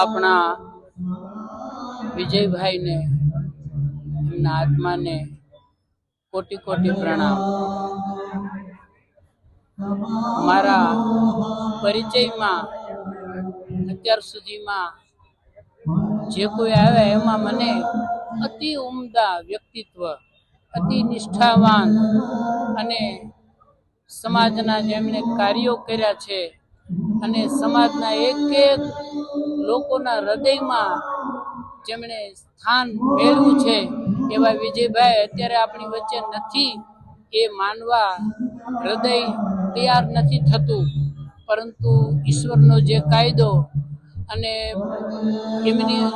આપણા વિજયભાઈને, એમના આત્માને કોટી કોટી પ્રણામ. મારા પરિચયમાં અત્યાર સુધીમાં જે કોઈ આવ્યા એમાં મને અતિ ઉમદા વ્યક્તિત્વ, અતિ નિષ્ઠાવાન અને સમાજના જેમણે કાર્યો કર્યા છે અને સમાજના એક એક લોકોના હૃદયમાં જેમણે સ્થાન મેળવ્યું છે, એવા વિજયભાઈ અત્યારે આપણી વચ્ચે નથી, એ માનવા હૃદય તૈયાર નથી થતું. પરંતુ ઈશ્વરનો જે કાયદો અને એમની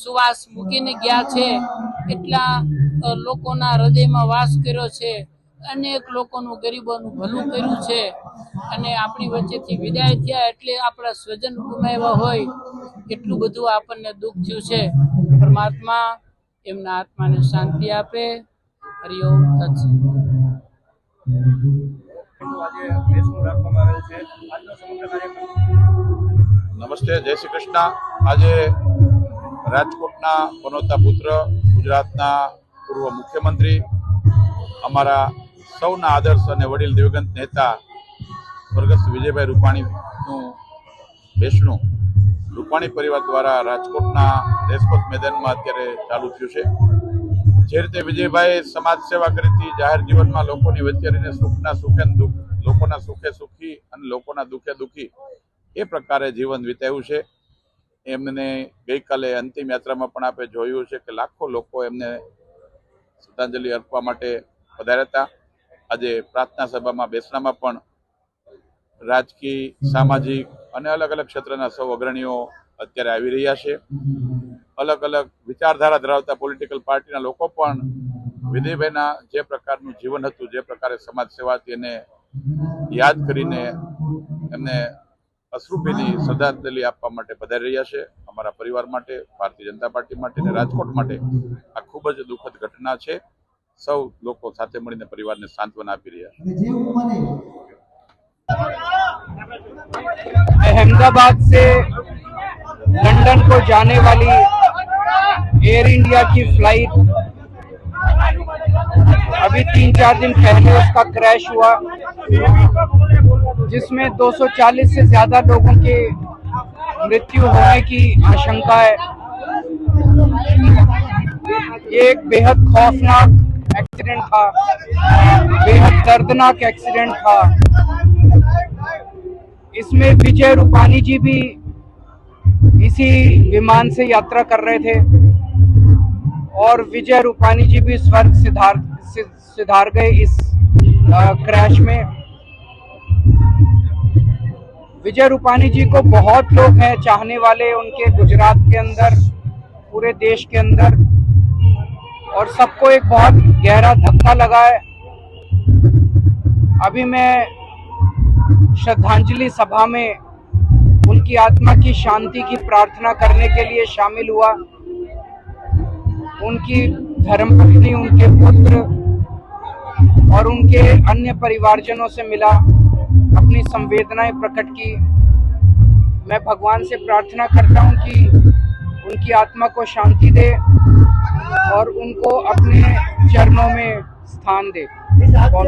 સુવાસ મૂકીને ગયા છે, એટલા લોકોના હૃદયમાં વાસ કર્યો છે. અનેક લોકોનું, ગરીબોનું ભલું કર્યું છે અને આપણી વચ્ચેથી વિદાય થયા એટલે આપણા સ્વજન ગુમાવ્યા હોય એટલું બધું આપણને દુઃખ થયું છે. પરમાત્મા એમના આત્માને શાંતિ આપે. હરિઓમ કાર્યક્રમ નમસ્તે, જય શ્રી કૃષ્ણ. આજે રાજકોટના પનોતા પુત્ર ગુજરાતના પૂર્વ મુખ્યમંત્રી, અમારા સૌના આદર્શ અને વડીલ દિવગંત નેતા સ્વર્ગસ્થ વિજયભાઈ રૂપાણીનું બેસણું રૂપાણી પરિવાર દ્વારા રાજકોટના રેસકોર્સ મેદાનમાં અત્યારે ચાલુ થયું છે. જે રીતે વિજયભાઈ સમાજ સેવા કરી હતી, જાહેર જીવનમાં લોકોની વચ્ચે રહીને સુખના સુખે દુઃખ, લોકોના સુખે સુખી અને લોકોના દુઃખે દુઃખી એ પ્રકારે જીવન વિતાવ્યું છે. એમને ગઈકાલે અંતિમ યાત્રામાં પણ આપણે જોયું છે કે લાખો લોકો એમને શ્રદ્ધાંજલિ અર્પવા માટે પધાર્યા હતા. આજે પ્રાર્થના સભામાં બેસણામાં પણ રાજકીય, સામાજિક અને અલગ અલગ ક્ષેત્રના સૌ અગ્રણીઓ અત્યારે આવી રહ્યા છે. અલગ અલગ વિચારધારા ધરાવતા પોલિટિકલ પાર્ટીના લોકો પણ વિજયભાઈના જે પ્રકારનું જીવન હતું, જે પ્રકારે સમાજ સેવાથી એને યાદ કરીને એમને અશ્રુભીની શ્રદ્ધાંજલિ આપવા માટે પધારી રહ્યા છે. અમારા પરિવાર માટે, ભારતીય જનતા પાર્ટી માટે અને રાજકોટ માટે આ ખૂબ જ દુઃખદ ઘટના છે. સૌ લોકો સાથે મળીને પરિવારને સાંત્વના આપી રહ્યા છે अहमदाबाद से लंदन को जाने वाली एयर इंडिया की फ्लाइट अभी तीन चार दिन पहले उसका क्रैश हुआ जिसमें 240 से ज्यादा लोगों की मृत्यु होने की आशंका है ये एक बेहद खौफनाक एक्सीडेंट था। बेहद दर्दनाक एक्सीडेंट था। इसमें विजय रूपानी जी भी इसी विमान से यात्रा कर रहे थे और विजय रूपानी जी भी स्वर्ग सिधार सिधार गए इस क्रैश में। विजय रूपानी जी को बहुत लोग हैं, चाहने वाले उनके गुजरात के अंदर, पूरे देश के अंदर। और सबको एक बहुत गहरा धक्का लगा है। अभी मैं श्रद्धांजलि सभा में उनकी आत्मा की शांति की प्रार्थना करने के लिए शामिल हुआ। उनकी धर्मपत्नी, उनके पुत्र और उनके अन्य परिवारजनों से मिला, अपनी संवेदनाएँ प्रकट की। मैं भगवान से प्रार्थना करता हूँ कि उनकी आत्मा को शांति दे। और उनको अपने चरणों में स्थान दे इस बहुत